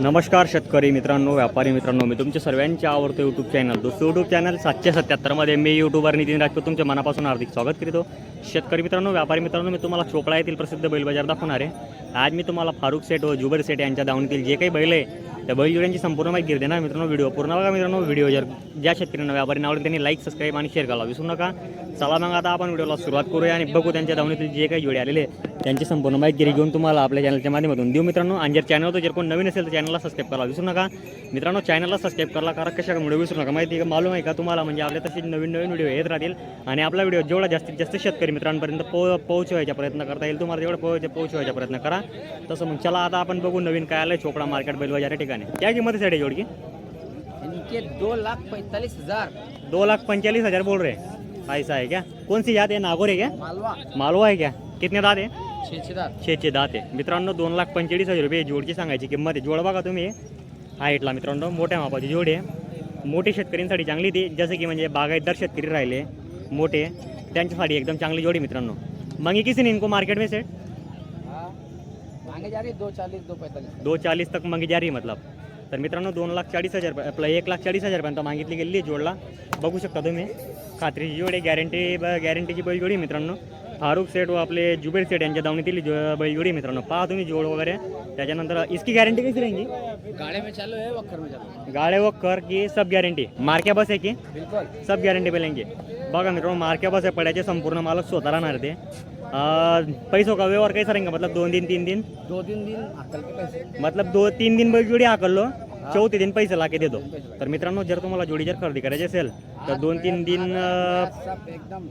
नमस्कार शेतकरी मित्रांनो व्यापारी मित्रांनो मी तुमच्या सर्वांचे आवडतो यूट्यूब चॅनल दोस्तो यूट्यूब चॅनल सातशे सत्याहत्तरमध्ये मी यूट्यूबर नितीन राजपूत तुमच्या मनापासून हार्दिक स्वागत करीतो. शेतकरी मित्रांनो व्यापारी मित्रांनो मी तुम्हाला चोपळा येथील प्रसिद्ध बैल बाजार दाखवणार आहे. आज मी तुम्हाला फारुख सेट व जुबर सेट यांच्या दावणीतील जे काही बैल आहे त्या बैलजोड्यांची संपूर्ण माहिती घेते मित्रांनो. व्हिडिओ पूर्ण बघा मित्रांनो. व्हिडिओ जर ज्या शेतकऱ्यांना व्यापारी आवडेल त्यांनी लाईक सबस्क्राईब आणि शेअर करायला विसरू नका. चला मग आता आपण व्हिडिओला सुरुवात करूया आणि बघू त्यांच्या दावणीतील जे काही जोडे आलेले त्यांची संपूर्ण माहिती घेऊन तुम्हाला आपल्या चॅनलच्या माध्यमातून देऊ. मित्रांनो आणि जर चॅनल जर कोण नवीन असेल तर चॅनलला सबस्क्राईब करायला विसरू नका. मित्रांनो चॅनलला सबस्क्राईब करायला कारण कशा व्हिडिओ विसरू नका? माहिती आहे का? मालूम आहे का तुम्हाला? म्हणजे आपल्या तसे नवीन नवीन व्हिडिओ येत राहतील. आणि आपला व्हिडिओ जेवढा जास्तीत जास्त शेतकरी मित्रांपर्यंत पो पोहोचवायचा प्रयत्न करता येईल तुम्हाला जेवढं पोहोच पोहोचवायचा प्रयत्न करा. तसं मग चला आता आपण बघू नवीन काय आलं चोपडा मार्केट बैल बाजार या ठिकाणी. त्या किंमत आहे जोडकी? इनके दो लाख पैंतालीस हजार. दो लाख पंचालीस हजार बोल रहे. ऐसा है क्या? कौन सी जात है नागौर है क्या? मालवा. मालवा है क्या? कितने दात है छेचे दात. आहे. मित्रांनो दोन लाख पंचेचाळीस हजार रुपये जोडची सांगायची किंमत आहे. जोड बघा तुम्ही. हाईटला मित्रांनो मोठ्या मापाची जोड आहे. मोठे शेतकऱ्यांसाठी चांगली ती. जसं की म्हणजे बागायतदार शेतकरी राहिले मोठे त्यांच्यासाठी एकदम चांगली जोडी मित्रांनो. मग किसी ने इनको मार्केट में सेट हाँ? मांगे जा रही दो चालीस दो पैंतालीस दो चाळीस तक मागी जारी मतलब. तर मित्रांनो दोन लाख चाळीस हजार आपलं एक लाख चाळीस हजारपर्यंत मागितली गेलेली जोडला. बघू शकता तुम्ही. खात्रीची जोड आहे. गॅरंटी गॅरंटीची बैलजोडी आहे मित्रांनो. फारुख सेट व आपले जुबेर सेट यांच्या दावणीतील जो बैलजोडी आहे मित्रांनो पहा तुम्ही जोड वगैरे. त्याच्यानंतर इसकी गॅरंटी कशी राहील गाड़े में चालू है वक्कर में चालू गाड़े व कर की सब गॅरंटी मार्क्या बस आहे की? बिल्कुल. सब गॅरंटी मिळेंगे बघा मित्रांनो मार्क्या बस आहे पड्याचे संपूर्ण मालक स्वतः राहणार ते. अं, पैसों का व्यवहार कैसा रहेगा मतलब दोन दिन तीन दिन? दो तीन दिन अक्कल के पैसे. मतलब दो तीन दिन बैल जोडी हाकललो चौथे दिन पैसे लाके देतो. तर मित्रांनो जर तुम्हाला जोडी जर खरेदी करायची असेल तर दोन तीन दिन एकदम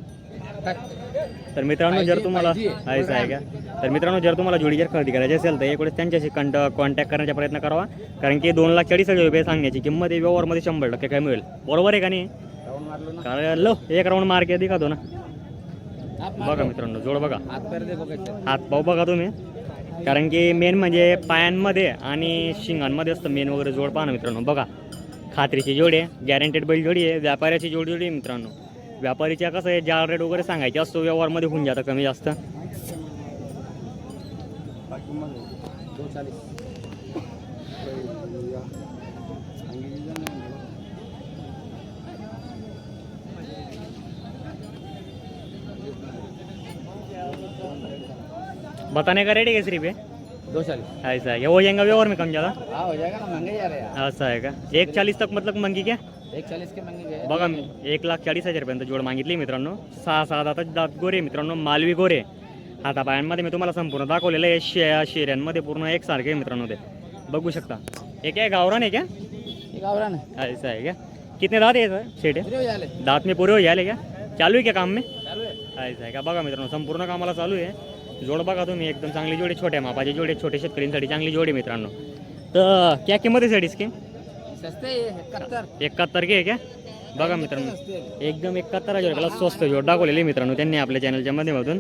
तर मित्रांनो जर तुम्हाला आहेच आहे का? तर मित्रांनो जर तुम्हाला जोडी जर खरेदी करायची असेल तर एकवेळेस त्यांच्याशी कंट कॉन्टॅक्ट करण्याचा प्रयत्न करावा. कारण की दोन लाख चाळीस हजार रुपये सांगण्याची किंमत आहे व्यवहारमध्ये शंभर टक्के काय मिळेल. बरोबर आहे का नाही? मार लो ना? कारण लो एक राऊंड मार्के दिखातो ना. आप मार. बघा मित्रांनो जोड बघा. देखो हात पाव बघा तुम्ही. कारण की मेन म्हणजे पायांमध्ये आणि शिंगांमध्ये असतं मेन वगैरे जोड पाहा ना मित्रांनो बघा. खात्रीची जोडी आहे गॅरंटेड बैल जोडी आहे व्यापाऱ्याची जोडी जोडी आहे मित्रांनो. व्यापारीच्या कसं आहे ज्या रेट वगैरे सांगायचे असतो व्यवहारमध्ये होऊन जातं कमी जास्त. बताने का रेट है क्या सिर्फ दो चालीस ऐसा है हो जाएगा व्यवहार में कम ज़्यादा हाँ हो जाएगा ना महंगे जा रहे हैं असं आहे का? एक चाळीस तक मतलब मंगी क्या? एक चालीस के गए. बघा एक लाख चाळीस हजारपर्यंत जोड मागितली मित्रांनो. सहा सहा दातात दात गोरे मित्रांनो मालवी गोरे. हातापायांमध्ये मी तुम्हाला संपूर्ण दाखवलेलं आहे. शे शेऱ्यांमध्ये पूर्ण एकसारखे आहे मित्रांनो ते. बघू शकता. हे काय गावरान आहे क्या? गावरान है ऐसा है क्या? कितने दात है सर शेट दात में पूरे हो जाले क्या? चालू आहे क्या काम में? चालू है ऐसा आहे का? बघा मित्रांनो संपूर्ण कामाला चालू आहे. जोड बघा तुम्ही एकदम चांगली जोडी छोट्या मापाची जोडी छोटे शेतकऱ्यांसाठी चांगली जोडी मित्रांनो. तर क्या किंमत आहे साडी स्कीम एकाहत्तर. के आहे क्या? बघा मित्रांनो. एकदम एकाहत्तर रुपयाला स्वस्त जोड दाखवलेली मित्रांनो त्यांनी आपल्या चॅनलच्या माध्यमातून.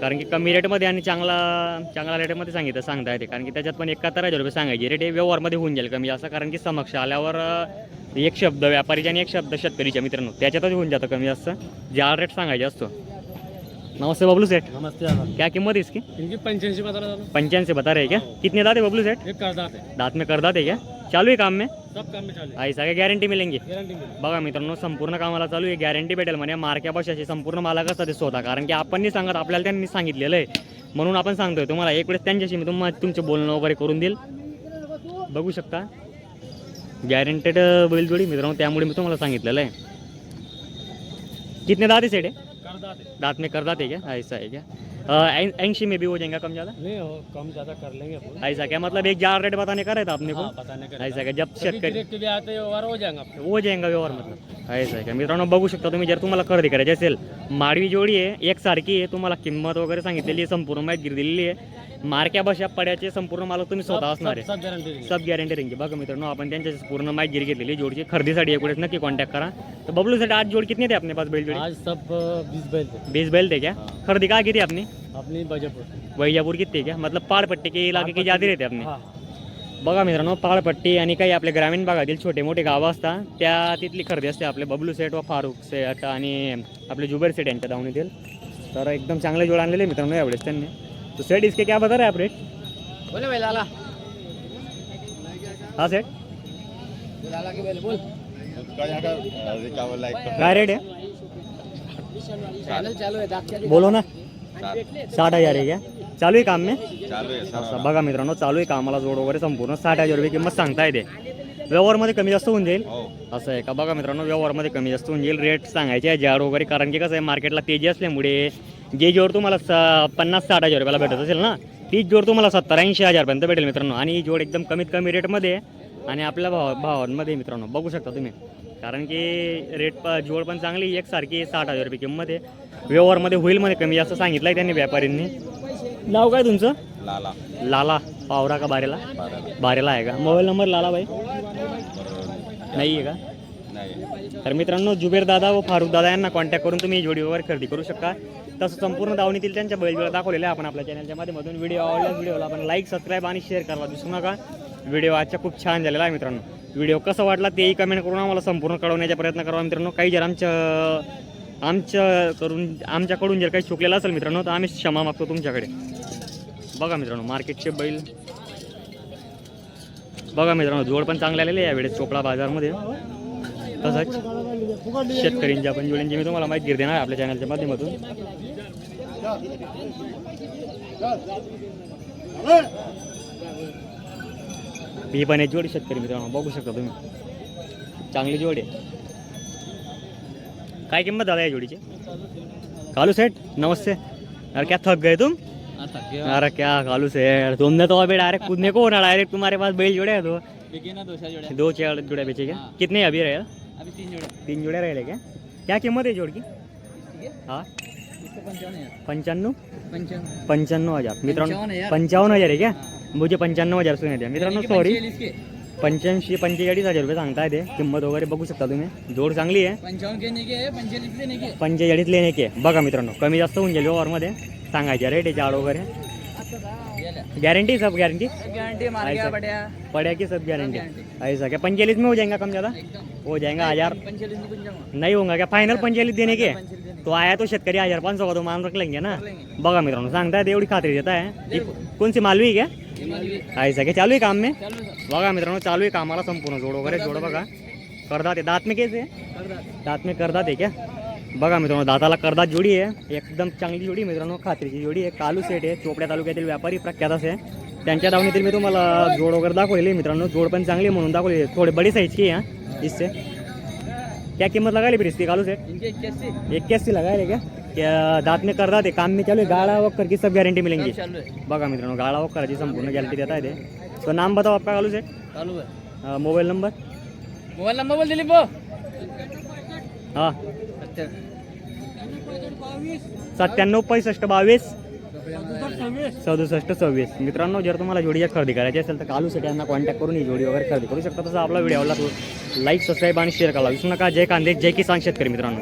कारण की कमी रेटमध्ये आणि चांगला चांगला रेटमध्ये सांगितलं सांगता येते कारण की त्याच्यात पण एकाहत्तर हजार रुपये सांगायचे. रेट हे व्यवहारमध्ये होऊन जाईल कमी जास्त. कारण की समक्ष आल्यावर एक शब्द व्यापारीच्या आणि एक शब्द शेतकरीच्या मित्रांनो. त्याच्यातच होऊन जातं कमी जास्त. ज्या रेट सांगायचे असतो. नमस्ते बबलू सेठ. नमस्ते आनंद क्या कीमत है इसकी? इनकी पंचायती बता रहा था पंचानवे बता रहे हैं क्या? कितने दाते बबलू सेठ? एक करदात है। दांत में कर दाते क्या? चालू है काम में? सब काम में चालू ऐसा काय गॅरंटी मिळेंगे गारंटी मिली बघा मित्रांनो संपूर्ण कामाला चालू आहे. गॅरंटी भेटेल म्हणे. मार्क्या बशाची संपूर्ण मालक असतात ते स्वतः. कारण की आपण नाही सांगत आपल्याला त्यांनी सांगितलेलं आहे. म्हणून आपण सांगतोय तुम्हाला एक वेळेस त्यांच्याशी मी तुम्हाला तुमचं बोलणं वगैरे करून देईल. बघू शकता. गॅरंटेड बैलजोडी मित्रांनो त्यामुळे मी तुम्हाला सांगितलेलं आहे. कितने दाते सेट है करदात है दांत में कर दाते क्या ऐसा है क्या ऐंशी में भी हो जाएगा कम ज़्यादा? नहीं हो कम ज्यादा कर लेंगे अपन। ऐसा क्या मतलब एक जार रेट बताने का रहता आपने को? हाँ बताने का ऐसा क्या जब शेतकरी गिरेक के भी आते हैं हो जाएगा हो जाएगा व्यवहार मतलब। ऐसा आहे का मित्रांनो बघू शकता तुम्ही जर तुम्हाला खरेदी करायची असेल माडवी जोडी आहे एकसारखी आहे तुम्हाला किंमत वगैरे सांगितलेली आहे संपूर्ण माहिती दिलेली आहे. मार्क्या बशा पड्याचे संपूर्ण मालक तुम्ही स्वतः असणार आहे. सब गारंटी देंगे सब गॅरंटी रेंगे बघा मित्रांनो आपण त्यांच्याशी पूर्ण माहिती गिरी घेतलेली. जोडची खरेदीसाठी एक वेळेस नक्की कॉन्टॅक्ट करा. तर बबलू साठी आज जोड कितने थे अपने पास बैल जोडी? आज सब बीस बैल थे बीस बैल थे क्या खरेदी काय किती अपनी अपनी बजेपुर। वैजापूर किती क्या? मतलब पहाडपट्टी के इलाके की जादी रहते अपने? हाँ। बघा मित्रांनो पहाडपट्टी आणि काही आपले ग्रामीण भागातील छोटे मोठे गावं असतात त्या तिथली खरेदी असते. आपले बबलू सेट व फारूक सेट आणि आपले जुबेर सेट यांच्या धावणीतील तर एकदम चांगले जोड आणलेले मित्रांनो यावेळेस त्यांनी. तो सेट इसके क्या बता रहे आप रेट बोले भाई लाला. हा सेट लाला के बैल. बोल. काय रेट आहे चॅनल चालू आहे दाखच्या बोलो ना. साठ हजार आहे क्या? चालू आहे काम में? असं बघा मित्रांनो चालू आहे कामाला जोड वगैरे संपूर्ण. साठ हजार रुपये किंमत सांगता येते व्यवहारमध्ये कमी जास्त होऊन जाईल? असं आहे का? बघा मित्रांनो व्यवहारमध्ये कमी जास्त होऊन जाईल. रेट सांगायचे आहे जाड वगैरे. कारण की कसं आहे मार्केटला तेजी असल्यामुळे जे जोड तुम्हाला स पन्नास साठ हजार रुपयाला भेटत असेल ना तीच जोड तुम्हाला सत्तर ऐंशी हजारपर्यंत भेटेल मित्रांनो. आणि ही जोड एकदम कमीत कमी रेटमध्ये आहे आणि आपल्या भाव भावांमध्ये आहे मित्रांनो. बघू शकता तुम्ही. कारण की रेट प जोड पण चांगली एकसारखी साठ हजार रुपये किंमत आहे. व्यवहारमध्ये होईल मध्ये कमी जास्त सांगितलं आहे त्यांनी व्यापाऱ्यांनी नाव काय तुमचं? लाला. लाला. पावरा का बारेला? बारेला. आहे का? मोबाईल नंबर लाला भाई नाही आहे का? नाही. तर मित्रांनो जुबेर दादा व फारुख दादा यांना कॉन्टॅक्ट करून तुम्ही जोडी वगैरे खरेदी करू शकता. तसं संपूर्ण दावणीतील त्यांच्या बैलजोड्या दाखवलेल्या आहे आपण आपल्या चॅनलच्या माध्यमातून. व्हिडिओ आवडल्यास व्हिडिओला आपण लाईक सबस्क्राईब आणि शेअर करायला विसरू नका. व्हिडिओ आजचा खूप छान झालेला आहे मित्रांनो. व्हिडिओ कसा वाटला तेही कमेंट करून आम्हाला संपूर्ण कळवण्याचा प्रयत्न करा मित्रांनो. काही जर आमच्या आमच्या करून आमच्याकडून जर काही चुकलेलं असेल मित्रांनो तर आम्ही क्षमा मागतो तुमच्याकडे. बघा मित्रांनो मार्केटचे बैल. बघा मित्रांनो जोड पण चांगले आलेले आहे यावेळेस चोपडा बाजारमध्ये. तसंच शेतकऱ्यांच्या पण जोड्यांची मी तुम्हाला माहिती देणार आपल्या चॅनलच्या माध्यमातून. ही पण जोडी शेतकरी मित्रांनो बघू शकता तुम्ही. चांगली जोड आहे. काय किंमत दादा या जोडीची? कालू सेठ नमस्ते. अरे क्या थक गए तुम? अरे क्या कालू सेठ तुमने तो अभी डायरेक्ट कूदने को ना डायरेक्ट तुम्हारे पास बैल जोड़े हैं तो। दो चार जोड़े दो चार जोड़े बेचे क्या। कितने अभी रहे? अभी तीन जोड़े। तीन जोड़े रहे क्या? क्या कीमत है जोड़ की? हाँ? पंच्याण्णव पंच्याण्णव हजार। मित्रांनो. पंचावन्न हजार। आहे क्या? मुझे पंच्याण्णव हजार सुने द्या। मित्रांनो सॉरी पंच्याऐंशी पंचेचाळीस हजार रुपये सांगताय ते। किंमत वगैरे बघू शकता तुम्ही. जोड चांगली आहे. पंचेचाळीस लेणे के बघा मित्रांनो कमी जास्त होऊन जाईल ओव्हरमध्ये सांगायचे रेट आहे चार वगैरे. गारंटी सब गारंटी गारंटी मार गया ऐसा। बढ़िया। की सब गारंटी guarantee। ऐसा क्या पंचालीस में हो जाएगा कम ज़्यादा? हो जाएगा हज़ार। नहीं होगा। क्या? फाइनल पंचालीस देने के? तो आया तो शेतकरी हज़ार पाच सौ का तो मान रख लेंगे ना। कर लेंगे। बघा मित्रांनो सांगतायत एवढी खात्री देत आहे ही कौन सी मालवी क्या? ऐसा क्या चालू आहे काम में? चालू है बघा मित्रांनो चालू आहे कामाला संपूर्ण जोड वगैरे जोड बघा। करदात आहे दात में कैसे कर रहा दात में करदात आहे क्या? बघा मित्रांनो दाताला करदात जोडी आहे. एकदम चांगली जोडी आहे मित्रांनो खात्रीची जोडी आहे. कालू सेट आहे चोपड्या तालुक्यातील व्यापारी प्रख्यात असे. त्यांच्या दावणीतील मी तुम्हाला जोड वगैरे दाखवलेली आहे मित्रांनो. जोड पण चांगली आहे म्हणून दाखवली आहे. थोडी बड़ी साइज की है हाँ, इससे क्या कीमत लगा ली फिर इसकी कालू सेट? इनके इक्यासी इक्यासी लगाए ले क्या क्या दात में करदात आहे काम में चालू आहे. गाड़ा वक्कर की सब गारंटी मिलेंगी. बघा मित्रांनो गाड़ा वक्कराची संपूर्ण गॅरंटी देता येते. तो नाम बताओ आपका कालू सेट? अ, मोबाईल नंबर मोबाइल नंबर बोल दिलीप हां. सत्त्याण्णव पैसष्ट बावीस. सदुसष्ट सव्वीस. मित्रांनो जर तुम्हाला जोडी खरेदी करायची असेल तर कालूसाठी यांना कॉन्टॅक्ट करून ही जोडी वगैरे खरेदी करू शकता. तसं आपला व्हिडिओ आवडला लाईक सबस्क्राईब आणि शेअर करा विसरू नका. जय कांदे जय किसान शेतकरी मित्रांनो.